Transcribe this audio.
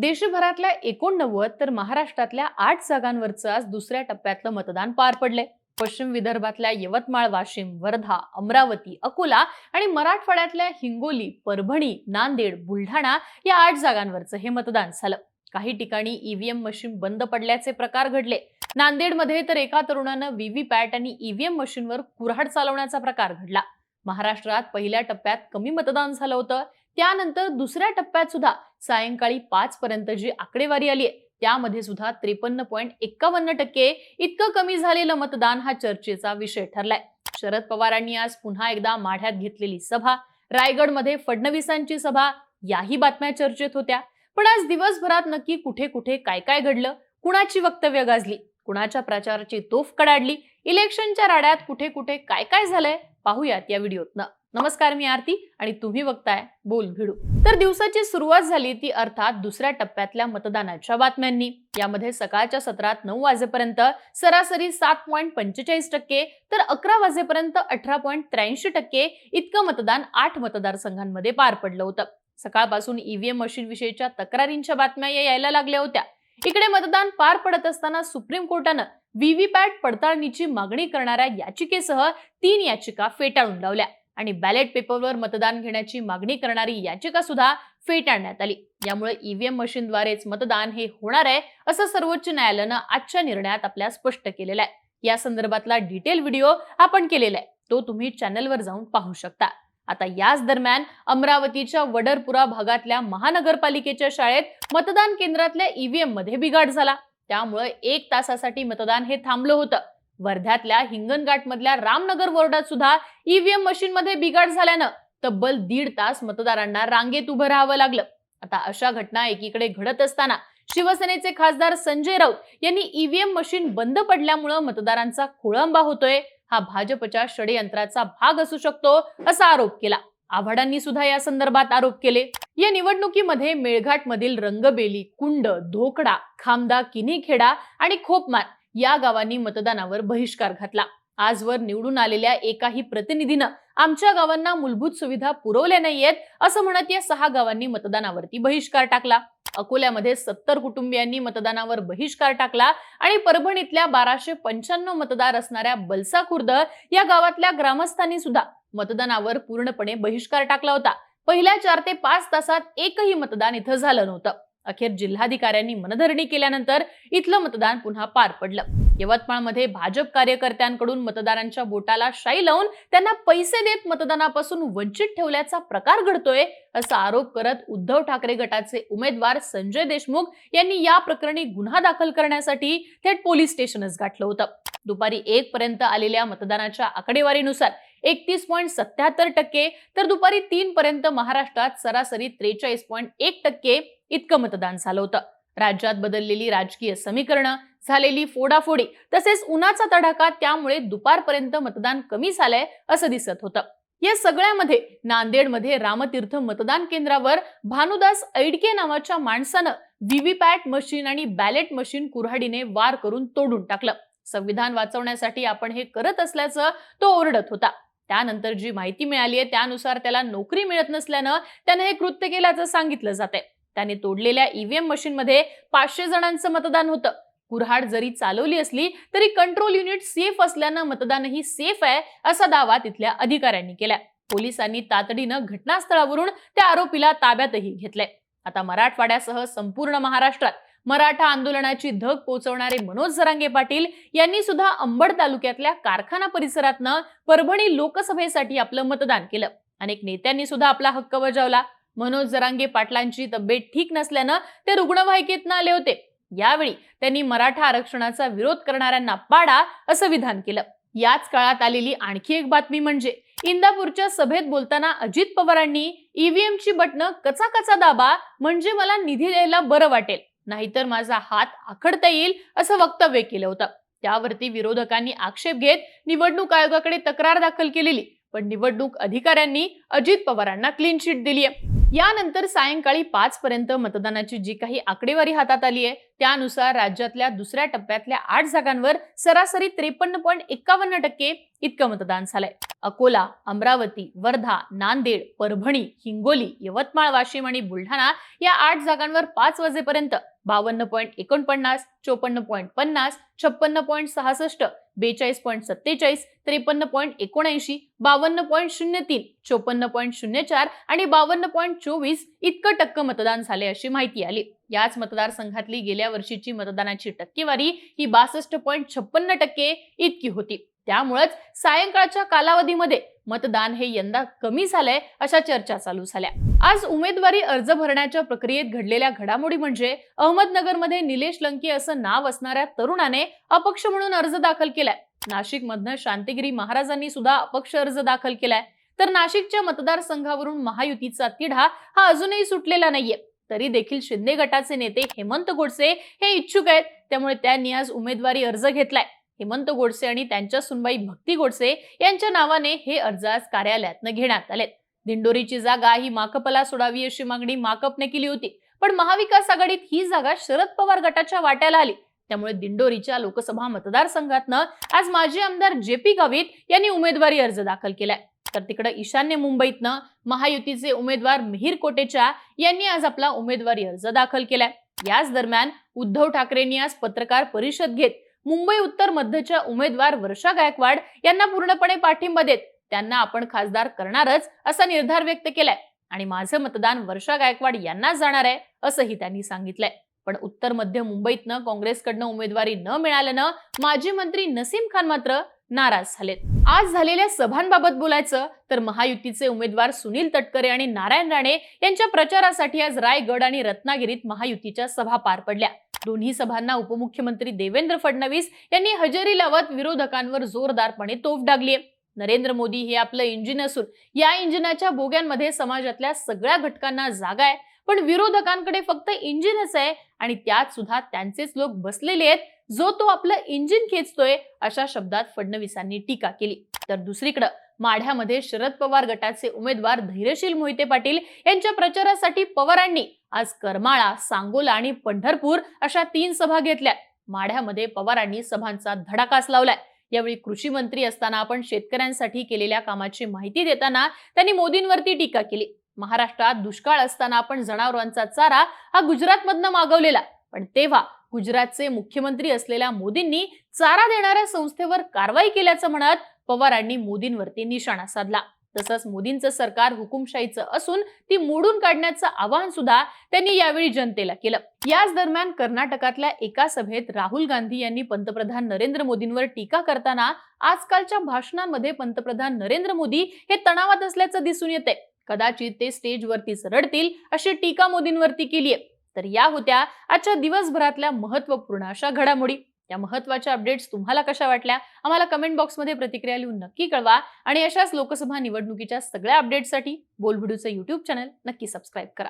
देशभरातल्या एकोणनव्वद तर महाराष्ट्रातल्या आठ जागांवरचं आज दुसऱ्या टप्प्यातलं मतदान पार पडलंय. पश्चिम विदर्भातल्या यवतमाळ वाशिम वर्धा अमरावती अकोला आणि मराठवाड्यातल्या हिंगोली परभणी नांदेड बुलढाणा या आठ जागांवरचं हे मतदान झालं. काही ठिकाणी ईव्हीएम मशीन बंद पडल्याचे प्रकार घडले. नांदेडमध्ये तर एका तरुणानं व्हीव्हीपॅट आणि ईव्हीएम मशीनवर कुऱ्हाड चालवण्याचा प्रकार घडला. महाराष्ट्रात पहिल्या टप्प्यात कमी मतदान झालं होतं. त्यानंतर दुसऱ्या टप्प्यात सुद्धा सायंकाळी पाच पर्यंत जी आकडेवारी आली आहे त्यामध्ये सुद्धा त्रेपन्न पॉईंट एक्कावन्न टक्के इतकं कमी झालेलं मतदान हा चर्चेचा विषय ठरलाय. शरद पवारांनी आज पुन्हा एकदा माढ्यात घेतलेली सभा रायगडमध्ये फडणवीसांची सभा याही बातम्या चर्चेत होत्या. पण आज दिवसभरात नक्की कुठे कुठे काय काय घडलं कुणाची वक्तव्य गाजली कुणाच्या प्रचाराची तोफ कडाडली इलेक्शनच्या राड्यात कुठे कुठे काय काय झालंय पाहूयात या व्हिडिओतनं. नमस्कार मी आरती आणि तुम्ही बघताय बोल भिडू. तर दिवसाची सुरुवात झाली ती अर्थात दुसऱ्या टप्प्यातल्या मतदानाच्या बातम्यांनी. यामध्ये सकाळच्या सत्रात नऊ वाजेपर्यंत सरासरी सात पॉईंट पंचेचाळीस टक्के तर अकरा वाजेपर्यंत अठरा पॉईंट त्र्याऐंशी टक्के इतकं मतदान आठ मतदारसंघांमध्ये पार पडलं होतं. सकाळपासून ईव्हीएम मशीन विषयीच्या तक्रारींच्या बातम्या या यायला लागल्या होत्या. इकडे मतदान पार पडत असताना सुप्रीम कोर्टानं व्हीव्हीपॅट पडताळणीची मागणी करणाऱ्या याचिकेसह तीन याचिका फेटाळून लावल्या. आणि बॅलेट पेपरवर मतदान घेण्याची मागणी करणारी याचिका सुद्धा फेटाळण्यात आली. यामुळे ईव्हीएम मशीनद्वारेच मतदान हे होणार आहे असं सर्वोच्च न्यायालयानं आजच्या निर्णयात आपल्या स्पष्ट केलेलं आहे. या संदर्भातला डिटेल व्हिडिओ आपण केलेला आहे. तो तुम्ही चॅनलवर जाऊन पाहू शकता. आता याच दरम्यान अमरावतीच्या वडरपुरा भागातल्या महानगरपालिकेच्या शाळेत मतदान केंद्रातल्या ईव्हीएममध्ये बिघाड झाला. त्यामुळे एक तासासाठी मतदान हे थांबलं होतं. वर्ध्यातल्या हिंगणघाटमधल्या रामनगर वॉर्डात सुद्धा ईव्हीएम मशीनमध्ये बिघाड झाल्यानं तब्बल दीड तास मतदारांना रांगेत उभं राहावं लागलं. आता अशा घटना एकीकडे घडत असताना शिवसेनेचे खासदार संजय राऊत यांनी ईव्हीएम मशीन बंद पडल्यामुळं मतदारांचा खोळंबा होतोय. हा भाजपच्या षडयंत्राचा भाग असू शकतो असा आरोप केला. आव्हाडांनी सुद्धा या संदर्भात आरोप केले. या निवडणुकीमध्ये मेळघाट मधील रंगबेली कुंड धोकडा खामदा किनीखेडा आणि खोपमार या गावांनी मतदानावर बहिष्कार घातला. आजवर निवडून आलेल्या एकाही प्रतिनिधीनं आमच्या गावांना मूलभूत सुविधा पुरवल्या नाहीयेत असं म्हणत या सहा गावांनी मतदानावरती बहिष्कार टाकला. अकोल्यामध्ये सत्तर कुटुंबियांनी मतदानावर बहिष्कार टाकला आणि परभणीतल्या बाराशे पंच्याण्णव मतदार असणाऱ्या बलसा खुर्द या गावातल्या ग्रामस्थांनी सुद्धा मतदानावर पूर्णपणे बहिष्कार टाकला होता. पहिल्या चार ते पाच तासात एकही मतदान इथं झालं नव्हतं. अखेर जिल्हाधिकाऱ्यांनी मनधरणी केल्यानंतर इथलं मतदान पुन्हा पार पडलं. यवतमाळमध्ये भाजप कार्यकर्त्यांकडून मतदारांच्या बोटाला शाई लावून त्यांना पैसे देत मतदानापासून वंचित ठेवल्याचा प्रकार घडतोय असा आरोप करत उद्धव ठाकरे गटाचे उमेदवार संजय देशमुख यांनी या प्रकरणी गुन्हा दाखल करण्यासाठी थेट पोलीस स्टेशनच गाठलं होतं. दुपारी एक पर्यंत आलेल्या मतदानाच्या आकडेवारीनुसार एकतीस पॉईंट सत्याहत्तर टक्के तर दुपारी तीन पर्यंत महाराष्ट्रात सरासरी त्रेचाळीस पॉईंट एक टक्के इतकं मतदान झालं होतं. राज्यात बदललेली राजकीय समीकरणं झालेली फोडाफोडी तसेच उन्हाचा तडाखा त्यामुळे दुपारपर्यंत मतदान कमी झालंय असं दिसत होतं. या सगळ्यामध्ये नांदेडमध्ये रामतीर्थ मतदान केंद्रावर भानुदास ऐडके नावाच्या माणसानं व्हीव्हीपॅट मशीन आणि बॅलेट मशीन कुऱ्हाडीने वार करून तोडून टाकलं. संविधान वाचवण्यासाठी आपण हे करत असल्याचं तो ओरडत होता. त्यानंतर जी माहिती मिळाली आहे त्यानुसार त्याला नोकरी मिळत नसल्यानं त्यानं हे कृत्य केल्याचं सांगितलं जात आहे त्याने तोडलेल्या ईव्हीएम मशीनमध्ये पाचशे जणांचं मतदान होतं. कुऱ्हाड जरी चालवली असली तरी कंट्रोल युनिट सेफ असल्यानं मतदानही सेफ आहे असा दावा तिथल्या अधिकाऱ्यांनी केलाय. पोलिसांनी तातडीनं घटनास्थळावरून त्या आरोपीला ताब्यातही घेतलंय. आता मराठवाड्यासह संपूर्ण महाराष्ट्रात मराठा आंदोलनाची धग पोचवणारे मनोज जरांगे पाटील यांनी सुद्धा अंबड तालुक्यातल्या कारखाना परिसरातनं परभणी लोकसभेसाठी आपलं मतदान केलं. अनेक नेत्यांनी सुद्धा आपला हक्क बजावला. मनोज जरांगे पाटलांची तब्येत ठीक नसल्यानं ते रुग्णवाहिकेतनं आले होते. यावेळी त्यांनी मराठा आरक्षणाचा विरोध करणाऱ्यांना पाडा असं विधान केलं. याच काळात आलेली आणखी एक बातमी म्हणजे इंदापूरच्या सभेत बोलताना अजित पवारांनी ईव्हीएमची बटणं कचा कचा दाबा म्हणजे मला निधी द्यायला बरं वाटेल. नाहीतर माझा हात आखडता येईल असं वक्तव्य केलं होतं. त्यावरती विरोधकांनी आक्षेप घेत निवडणूक आयोगाकडे तक्रार दाखल केलेली. पण निवडणूक अधिकाऱ्यांनी अजित पवारांना क्लीन चिट दिली आहे यानंतर सायंकाळी पाच पर्यंत मतदानाची जी काही आकडेवारी हातात आली आहे त्यानुसार राज्यातल्या दुसऱ्या टप्प्यातल्या आठ जागांवर सरासरी त्रेपन्न पॉईंट एक्कावन्न टक्के इतकं मतदान झालंय. अकोला अमरावती वर्धा नांदेड परभणी हिंगोली यवतमाळ वाशिम आणि बुलढाणा या आठ जागांवर पाच वाजेपर्यंत बावन्न पॉईंट एकोणपन्नास चोपन्न पॉईंट पन्नास छप्पन्न पॉईंट सहासष्ट बेचाळीस पॉईंट सत्तेचाळीस त्रेपन्न पॉईंट एकोणऐंशी बावन्न पॉईंट शून्य तीन चोपन्न पॉईंट शून्य चार आणि बावन्न पॉईंट चोवीस इतकं टक्क मतदान झाले अशी माहिती आली. याच मतदारसंघातली गेल्या वर्षीची मतदानाची टक्केवारी ही बासष्ट पॉईंट छप्पन्न टक्के इतकी होती. त्यामुळेच सायंकाळच्या कालावधीमध्ये मतदान हे यंदा कमी झालंय अशा चर्चा चालू झाल्या. आज उमेदवारी अर्ज भरण्याच्या प्रक्रियेत घडलेल्या घडामोडी म्हणजे अहमदनगरमध्ये निलेश लंके असं नाव असणाऱ्या तरुणाने अपक्ष म्हणून अर्ज दाखल केलाय. नाशिक मधनं शांतिगिरी महाराजांनी सुद्धा अपक्ष अर्ज दाखल केलाय. तर नाशिकच्या मतदारसंघावरून महायुतीचा तिढा हा अजूनही सुटलेला नाहीये. तरी देखील शिंदे गटाचे नेते हेमंत गोडसे हे इच्छुक आहेत. त्यामुळे त्यांनी आज उमेदवारी अर्ज घेतलाय. हेमंत गोडसे आणि त्यांच्या सुनबाई भक्ती गोडसे यांच्या नावाने हे अर्ज आज कार्यालयातनं घेण्यात आलेत. दिंडोरीची जागा ही माकपला सोडावी अशी मागणी माकपने केली होती. पण महाविकास आघाडीत ही जागा शरद पवार गटाच्या वाट्याला आली. त्यामुळे दिंडोरीच्या लोकसभा मतदारसंघातनं आज माजी आमदार जे पी गावित यांनी उमेदवारी अर्ज दाखल केलाय. तर तिकडे ईशान्य मुंबईतनं महायुतीचे उमेदवार मिहीर कोटेचा यांनी आज आपला उमेदवारी अर्ज दाखल केलाय. याच दरम्यान उद्धव ठाकरेंनी आज पत्रकार परिषद घेत मुंबई उत्तर मध्यच्या उमेदवार वर्षा गायकवाड यांना पूर्णपणे पाठिंबा देत त्यांना आपण खासदार करणारच असा निर्धार व्यक्त केलाय. आणि माझं मतदान वर्षा गायकवाड यांनाच जाणार आहे असंही त्यांनी सांगितलंय. पण उत्तर मध्य मुंबईतनं काँग्रेसकडनं उमेदवारी न मिळाल्यानं माजी मंत्री नसीम खान मात्र नाराज झालेत. आज झालेल्या सभांबाबत बोलायचं तर महायुतीचे उमेदवार सुनील तटकरे आणि नारायण राणे यांच्या प्रचारासाठी आज रायगड आणि रत्नागिरीत महायुतीच्या सभा पार पडल्या. दोन्ही सभांना उपमुख्यमंत्री देवेंद्र फडणवीस यांनी हजेरी लावत विरोधकांवर जोरदारपणे तोफ डागली नरेंद्र मोदी हे आपलं इंजिन असून या इंजिनाच्या बोग्यांमध्ये समाजातल्या सगळ्या घटकांना जागा आहे. पण विरोधकांकडे फक्त इंजिनच आहे आणि त्यात सुद्धा त्यांचेच लोक बसलेले आहेत. जो तो आपलं इंजिन खेचतोय अशा शब्दात फडणवीसांनी टीका केली. तर दुसरीकडे माढ्यामध्ये शरद पवार गटाचे उमेदवार धैर्यशील मोहिते पाटील यांच्या प्रचारासाठी पवारांनी आज करमाळा सांगोला आणि पंढरपूर अशा तीन सभा घेतल्या. माढ्यामध्ये पवारांनी सभांचा धडाकास लावलाय. यावेळी कृषी मंत्री असताना आपण शेतकऱ्यांसाठी केलेल्या कामाची माहिती देताना त्यांनी मोदींवरती टीका केली. महाराष्ट्रात दुष्काळ असताना आपण जनावरांचा चारा हा गुजरातमधनं मागवलेला. पण तेव्हा गुजरातचे मुख्यमंत्री असलेल्या मोदींनी चारा देणाऱ्या संस्थेवर कारवाई केल्याचं म्हणत पवारांनी मोदींवरती निशाणा साधला. तसंच मोदींचं सरकार हुकुमशाहीचं असून ती मोडून काढण्याचं आवाहन सुद्धा त्यांनी यावेळी जनतेला केलं. याच दरम्यान कर्नाटकातल्या एका सभेत राहुल गांधी यांनी पंतप्रधान नरेंद्र मोदींवर टीका करताना आजकालच्या भाषणांमध्ये पंतप्रधान नरेंद्र मोदी हे तणावात असल्याचं दिसून येते कदाचित ते स्टेजवरतीच रडतील अशी टीका मोदींवरती केली आहे तर या होत्या आजच्या दिवसभरातल्या महत्त्वपूर्ण अशा घडामोडी. या महत्त्वाच्या अपडेट्स तुम्हाला कशा वाटल्या? आम्हाला कमेंट बॉक्समध्ये प्रतिक्रिया लिहून नक्की कळवा. आणि अशाच लोकसभा निवडणुकीच्या सगळ्या अपडेट्ससाठी बोलभिडूचं युट्यूब चॅनल नक्की सबस्क्राईब करा.